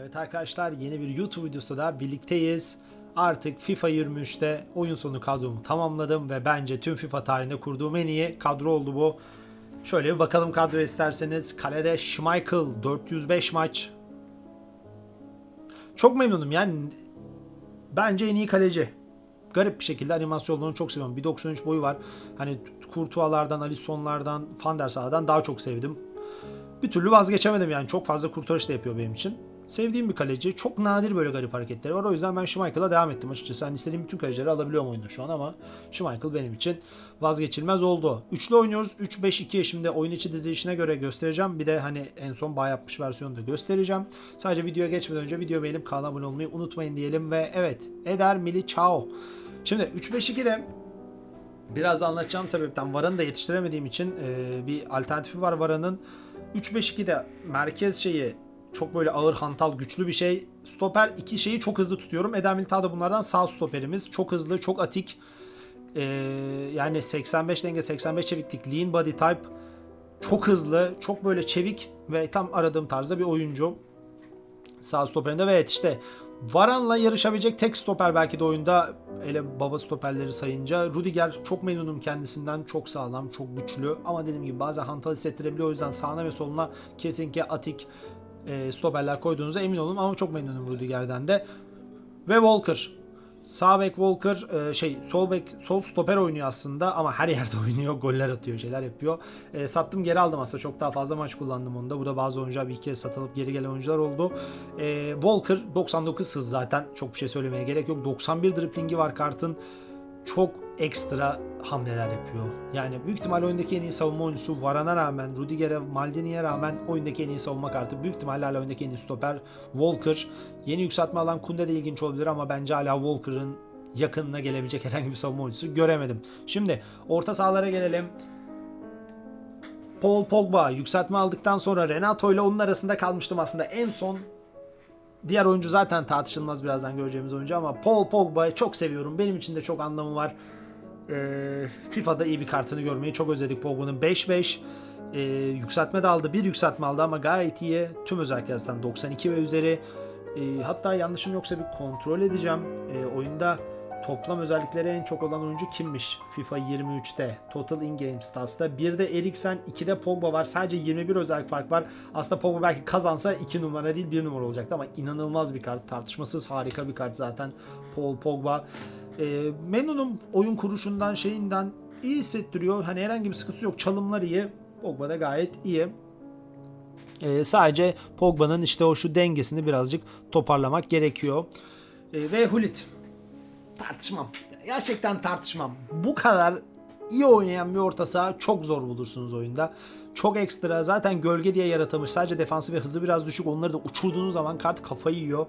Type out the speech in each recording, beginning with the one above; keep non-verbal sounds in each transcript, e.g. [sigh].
Evet arkadaşlar yeni bir YouTube videosu da birlikteyiz. Artık FIFA 23'te oyun sonu kadromu tamamladım ve bence tüm FIFA tarihinde kurduğum en iyi kadro oldu bu. Şöyle bir bakalım kadroya isterseniz. Kalede Schmeichel 405 maç. Çok memnunum yani. Bence en iyi kaleci. Garip bir şekilde animasyonlarını çok seviyorum. 1.93 boyu var. Hani Kurtuğalardan, Alisson'lardan, Van der Sar'dan daha çok sevdim. Bir türlü vazgeçemedim yani. Çok fazla kurtarış da yapıyor benim için. Sevdiğim bir kaleci. Çok nadir böyle garip hareketleri var. O yüzden ben Schmeichel'a devam ettim açıkçası. Hani istediğim bütün kalecileri alabiliyorum oyunda şu an ama Schmeichel benim için vazgeçilmez oldu. Üçlü oynuyoruz. 3-5-2'ye şimdi oyun içi dizilişine göre göstereceğim. Bir de hani en son bağ yapmış versiyonu da göstereceğim. Sadece videoya geçmeden önce video beğenip kanala abone olmayı unutmayın diyelim ve evet Eder Militao. Şimdi 3-5-2'de Biraz da anlatacağım sebepten Varane da yetiştiremediğim için e, bir alternatifi var Varane'ın. 3-5-2'de merkez şeyi çok böyle ağır hantal güçlü bir şey. Stoper iki şeyi çok hızlı tutuyorum. Eden Militao da bunlardan sağ stoperimiz. Çok hızlı, çok atik. E, yani 85 denge, 85 çeviklik, lean body type. Çok hızlı, çok böyle çevik ve tam aradığım tarzda bir oyuncu. Sağ stoperinde ve evet işte Varan'la yarışabilecek tek stoper belki de oyunda hele baba stoperleri sayınca. Rudiger çok memnunum kendisinden. Çok sağlam, çok güçlü ama dediğim gibi bazen hantal hissettirebiliyor. O yüzden sağına ve soluna kesinlikle atik e, stoperler koyduğunuza emin olun ama çok memnunum Rudiger'den de. Ve Walker. Sağ bek Walker e, şey sol bek sol stoper oynuyor aslında ama her yerde [laughs] oynuyor. Goller atıyor, şeyler yapıyor. E, sattım geri aldım aslında. Çok daha fazla maç kullandım onda. Bu da bazı oyuncular bir iki kere satılıp geri gelen oyuncular oldu. E, Walker 99 hız zaten. Çok bir şey söylemeye gerek yok. 91 driplingi var kartın. Çok ekstra hamleler yapıyor. Yani büyük ihtimal oyundaki en iyi savunma oyuncusu Varane'a rağmen, Rudiger'e, Maldini'ye rağmen oyundaki en iyi savunma kartı. Büyük ihtimalle hala oyundaki en iyi stoper Walker. Yeni yükseltme alan Kunde de ilginç olabilir ama bence hala Walker'ın yakınına gelebilecek [laughs] herhangi bir savunma oyuncusu göremedim. Şimdi orta sahalara gelelim. Paul Pogba yükseltme aldıktan sonra Renato ile onun arasında kalmıştım aslında. En son diğer oyuncu zaten tartışılmaz birazdan göreceğimiz oyuncu ama Paul Pogba'yı çok seviyorum. Benim için de çok anlamı var. Ee, FIFA'da iyi bir kartını görmeyi çok özledik Pogba'nın. 5-5 ee, yükseltme de aldı. Bir yükseltme aldı ama gayet iyi. Tüm özelliklerden 92 ve üzeri. Ee, hatta yanlışım yoksa bir kontrol edeceğim. Ee, oyunda toplam özellikleri en çok olan oyuncu kimmiş? FIFA 23'te. Total in-game stats'ta. Bir de Eriksen, 2'de Pogba var. Sadece 21 özellik fark var. Aslında Pogba belki kazansa 2 numara değil 1 numara olacaktı ama inanılmaz bir kart. Tartışmasız harika bir kart zaten. Paul Pogba. Ee, memnunum oyun kuruşundan şeyinden iyi hissettiriyor. Hani herhangi bir sıkıntısı yok. Çalımlar iyi. Pogba da gayet iyi. Ee, sadece Pogba'nın işte o şu dengesini birazcık toparlamak gerekiyor. Ee, ve Hulit. Tartışmam. Gerçekten tartışmam. Bu kadar iyi oynayan bir orta saha çok zor bulursunuz oyunda. Çok ekstra. Zaten gölge diye yaratılmış. Sadece defansı ve hızı biraz düşük. Onları da uçurduğunuz zaman kart kafayı yiyor.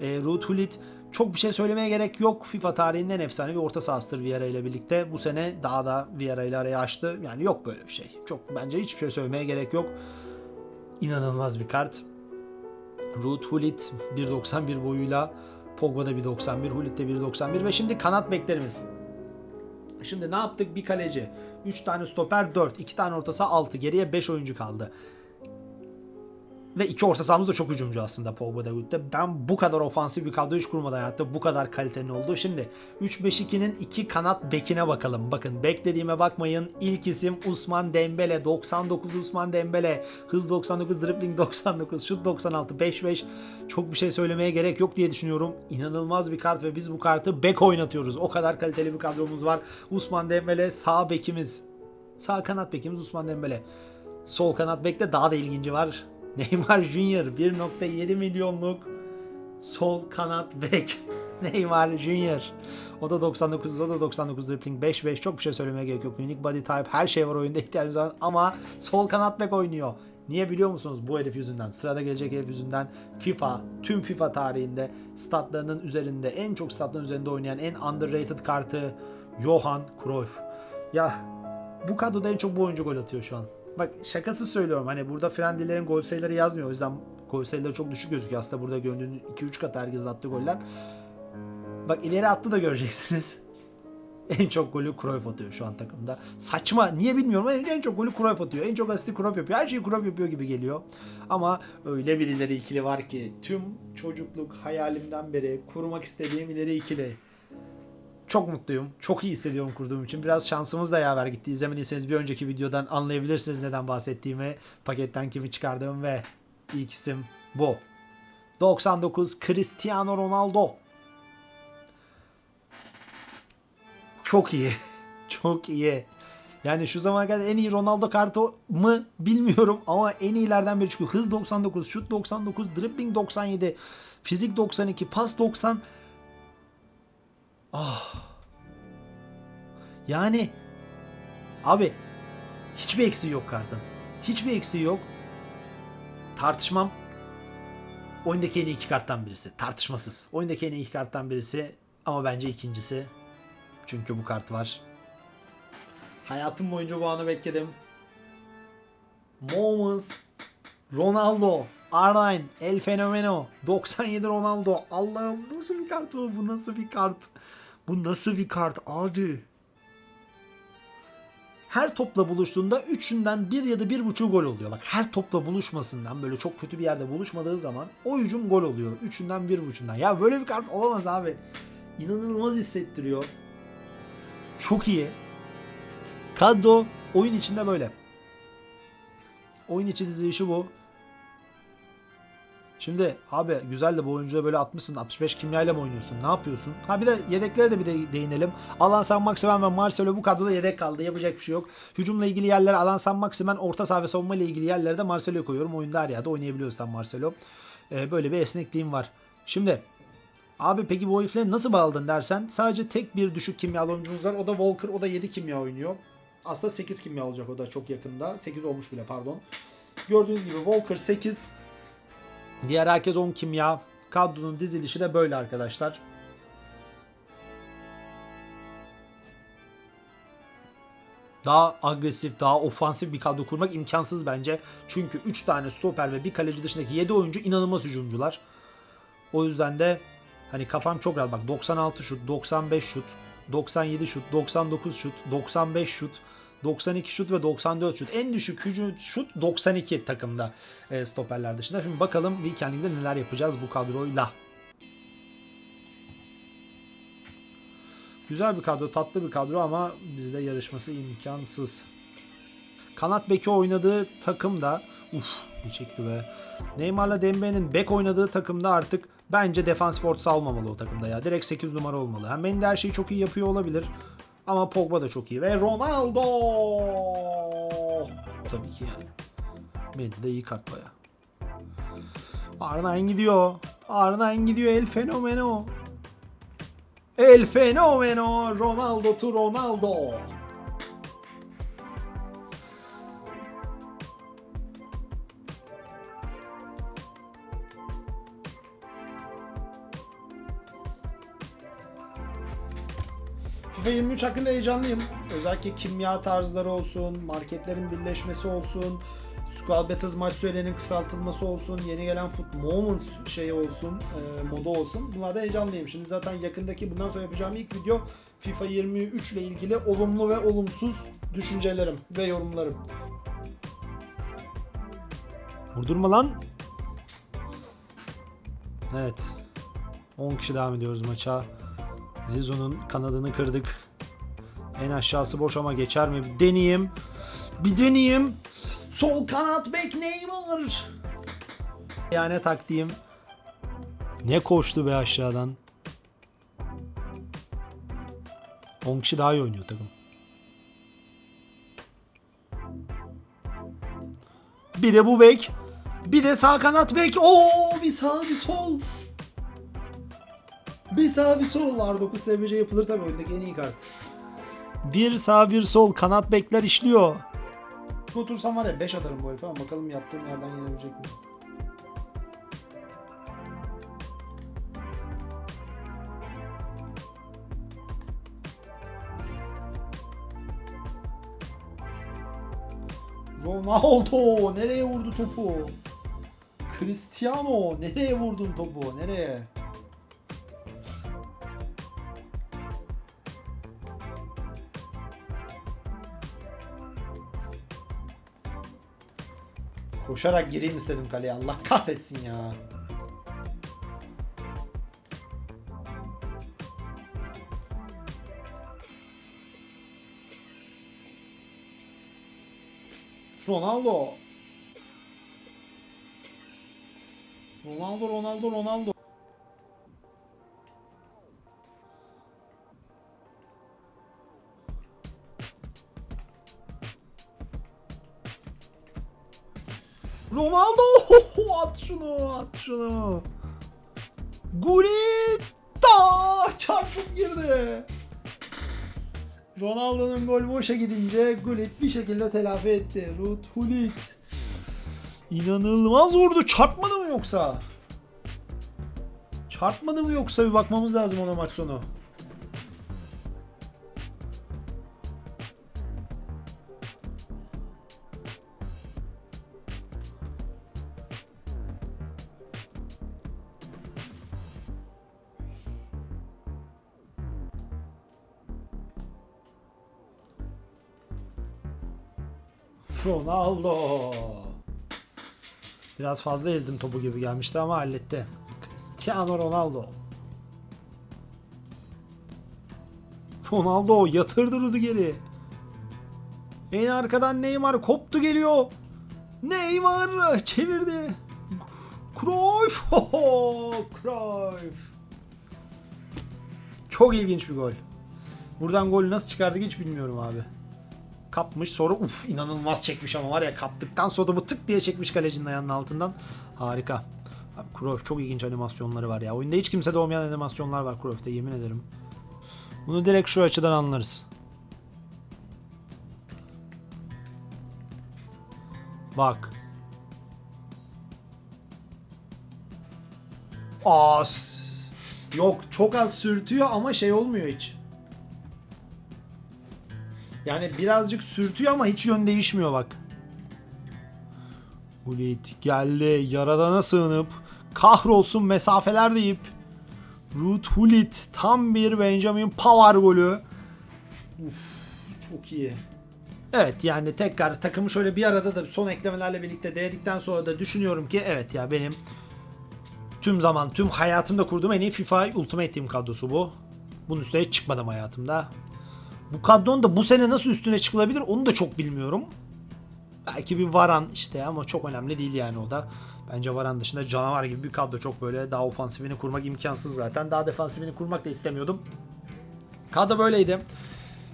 E, Ruud Hulit çok bir şey söylemeye gerek yok. FIFA tarihinden efsane bir orta sahasıdır Vieira ile birlikte. Bu sene daha da Vieira ile araya açtı. Yani yok böyle bir şey. Çok bence hiçbir şey söylemeye gerek yok. İnanılmaz bir kart. Ruud Hulit 1.91 boyuyla Pogba da 1.91, Hulit de 1.91 ve şimdi kanat beklerimiz. Şimdi ne yaptık? Bir kaleci, 3 tane stoper 4, 2 tane orta saha 6. Geriye 5 oyuncu kaldı. Ve iki orta sahamız da çok hücumcu aslında Pogba'da Hulit'te. Ben bu kadar ofansif bir kadro hiç kurmadan hayatta bu kadar kalitenin olduğu. Şimdi 3-5-2'nin iki kanat bekine bakalım. Bakın beklediğime bakmayın. İlk isim Usman Dembele. 99 Usman Dembele. Hız 99, dribbling 99, şut 96, 5-5. Çok bir şey söylemeye gerek yok diye düşünüyorum. İnanılmaz bir kart ve biz bu kartı bek oynatıyoruz. O kadar kaliteli bir kadromuz var. Usman Dembele sağ bekimiz. Sağ kanat bekimiz Usman Dembele. Sol kanat bekte daha da ilginci var. [laughs] Neymar Junior 1.7 milyonluk sol kanat bek. [laughs] Neymar Junior. O da 99, o da 99 dribbling 5-5 çok bir şey söylemeye gerek yok. Unique body type her şey var oyunda ihtiyacımız var ama sol kanat bek oynuyor. Niye biliyor musunuz? Bu herif yüzünden. Sırada gelecek herif yüzünden FIFA, tüm FIFA tarihinde statlarının üzerinde, en çok statların üzerinde oynayan en underrated kartı Johan Cruyff. Ya bu kadroda en çok bu oyuncu gol atıyor şu an. Bak şakası söylüyorum. Hani burada Frendilerin gol sayıları yazmıyor. O yüzden gol sayıları çok düşük gözüküyor. Aslında burada gördüğün 2-3 kat herkes attığı goller. Bak ileri attı da göreceksiniz. [laughs] En çok golü Cruyff atıyor şu an takımda. Saçma. Niye bilmiyorum ama en çok golü Cruyff atıyor. En çok asisti Cruyff yapıyor. Her şeyi Cruyff yapıyor gibi geliyor. Ama öyle bir ileri ikili var ki tüm çocukluk hayalimden beri kurmak istediğim ileri ikili. Çok mutluyum. Çok iyi hissediyorum kurduğum için. Biraz şansımız da yaver gitti. İzlemediyseniz bir önceki videodan anlayabilirsiniz neden bahsettiğimi. Paketten kimi çıkardım ve ilk isim bu. 99 Cristiano Ronaldo. Çok iyi. [laughs] Çok iyi. Yani şu zamana kadar en iyi Ronaldo kartı mı bilmiyorum ama en iyilerden biri çünkü hız 99, şut 99, dribbling 97, fizik 92, pas 90. Ah. Yani abi hiçbir eksiği yok kartın. Hiçbir eksiği yok. Tartışmam. Oyundaki en iyi iki karttan birisi. Tartışmasız. Oyundaki en iyi iki karttan birisi ama bence ikincisi. Çünkü bu kart var. Hayatım boyunca bu anı bekledim. Moments Ronaldo R9 El Fenomeno 97 Ronaldo Allah'ım nasıl bir kart bu? Bu nasıl bir kart? Bu nasıl bir kart abi? Her topla buluştuğunda üçünden bir ya da bir buçuk gol oluyor. Bak her topla buluşmasından böyle çok kötü bir yerde buluşmadığı zaman o hücum gol oluyor. Üçünden bir buçuğundan. Ya böyle bir kart olamaz abi. İnanılmaz hissettiriyor. Çok iyi. Kadro oyun içinde böyle. Oyun içi dizilişi bu. Şimdi abi güzel de bu oyuncuya böyle atmışsın 65 kimyayla mı oynuyorsun? Ne yapıyorsun? Ha bir de yedeklere de bir de değinelim. Alan San Maximen ve Marcelo bu kadroda yedek kaldı. Yapacak bir şey yok. Hücumla ilgili yerlere Alan San Maximen, orta saha ve savunma ile ilgili yerlere de Marcelo'yu koyuyorum. Oyunda her yerde oynayabiliyoruz tam Marcelo. Ee, böyle bir esnekliğim var. Şimdi Abi peki bu herifleri nasıl bağladın dersen sadece tek bir düşük kimyalı oyuncumuz var. O da Walker. O da 7 kimya oynuyor. Aslında 8 kimya olacak o da çok yakında. 8 olmuş bile pardon. Gördüğünüz gibi Walker 8. Diğer herkes 10 kimya. Kadronun dizilişi de böyle arkadaşlar. Daha agresif, daha ofansif bir kadro kurmak imkansız bence. Çünkü 3 tane stoper ve bir kaleci dışındaki 7 oyuncu inanılmaz hücumcular. O yüzden de Hani kafam çok rahat. Bak 96 şut, 95 şut, 97 şut, 99 şut, 95 şut, 92 şut ve 94 şut. En düşük hücum şut 92 takımda e, stoperler dışında. Şimdi bakalım Weekend League'de neler yapacağız bu kadroyla. Güzel bir kadro, tatlı bir kadro ama bizde yarışması imkansız. Kanat beki oynadığı takımda uf ne çekti be. Neymar'la Dembele'nin bek oynadığı takımda artık Bence defans force almamalı o takımda ya. Direkt 8 numara olmalı. Hem Mendy her şeyi çok iyi yapıyor olabilir. Ama Pogba da çok iyi. Ve Ronaldo! Tabii ki yani. Mendy de iyi kart baya. Arnain gidiyor. Arnain gidiyor. El Fenomeno. El Fenomeno. Ronaldo to Ronaldo. FIFA 23 hakkında heyecanlıyım. Özellikle kimya tarzları olsun, marketlerin birleşmesi olsun, Squad Battles maç sürelerinin kısaltılması olsun, yeni gelen Foot Moments şeyi olsun, e, modu olsun. Bunlarda heyecanlıyım. Şimdi zaten yakındaki bundan sonra yapacağım ilk video FIFA 23 ile ilgili olumlu ve olumsuz düşüncelerim ve yorumlarım. Vurdurma lan. Evet. 10 kişi devam ediyoruz maça. Zizou'nun kanadını kırdık. En aşağısı boş ama geçer mi? Bir deneyeyim. Bir deneyeyim. Sol kanat bek Neymar. Yani taktiğim. Ne koştu be aşağıdan. 10 kişi daha iyi oynuyor takım. Bir de bu bek. Bir de sağ kanat bek. Oo bir sağ bir sol. Bir sağ bir sol. R9 SBC yapılır tabii oyundaki en iyi kart. Bir sağ bir sol kanat bekler işliyor. Otursam var ya 5 atarım bu herife ama bakalım yaptığım yerden yenebilecek mi? Ronaldo nereye vurdu topu? Cristiano nereye vurdun topu? Nereye? Koşarak gireyim istedim kaleye. Allah kahretsin ya. Ronaldo. Ronaldo, Ronaldo, Ronaldo. Ronaldo [laughs] at şunu at şunu. Gulita çarpıp girdi. Ronaldo'nun gol boşa gidince Gullit bir şekilde telafi etti. Ruth Gullit. İnanılmaz vurdu. Çarpmadı mı yoksa? Çarpmadı mı yoksa bir bakmamız lazım ona maç sonu. Ronaldo. Biraz fazla ezdim topu gibi gelmişti ama halletti. Cristiano Ronaldo. Ronaldo yatırdı Rudu geri. En arkadan Neymar koptu geliyor. Neymar çevirdi. Cruyff. Ho, [laughs] Cruyff. Çok ilginç bir gol. Buradan golü nasıl çıkardık hiç bilmiyorum abi kapmış sonra uf inanılmaz çekmiş ama var ya kaptıktan sonra bu tık diye çekmiş kalecinin ayağının altından. Harika. Abi Cruyff çok ilginç animasyonları var ya. Oyunda hiç kimsede olmayan animasyonlar var Cruyff'te yemin ederim. Bunu direkt şu açıdan anlarız. Bak. Az. Yok çok az sürtüyor ama şey olmuyor hiç. Yani birazcık sürtüyor ama hiç yön değişmiyor bak. Hulit geldi yaradana sığınıp kahrolsun mesafeler deyip Ruth Hulit tam bir Benjamin Pavard golü. Uf, çok iyi. Evet yani tekrar takımı şöyle bir arada da son eklemelerle birlikte denedikten sonra da düşünüyorum ki evet ya benim tüm zaman tüm hayatımda kurduğum en iyi FIFA Ultimate Team kadrosu bu. Bunun üstüne hiç çıkmadım hayatımda. Bu kadronun da bu sene nasıl üstüne çıkılabilir onu da çok bilmiyorum. Belki bir Varan işte ama çok önemli değil yani o da. Bence Varan dışında canavar gibi bir kadro çok böyle daha ofansifini kurmak imkansız zaten. Daha defansifini kurmak da istemiyordum. Kadro böyleydi.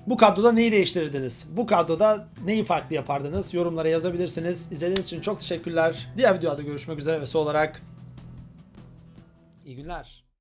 Bu kadroda neyi değiştirirdiniz? Bu kadroda neyi farklı yapardınız? Yorumlara yazabilirsiniz. İzlediğiniz için çok teşekkürler. Diğer videoda görüşmek üzere ve son olarak iyi günler.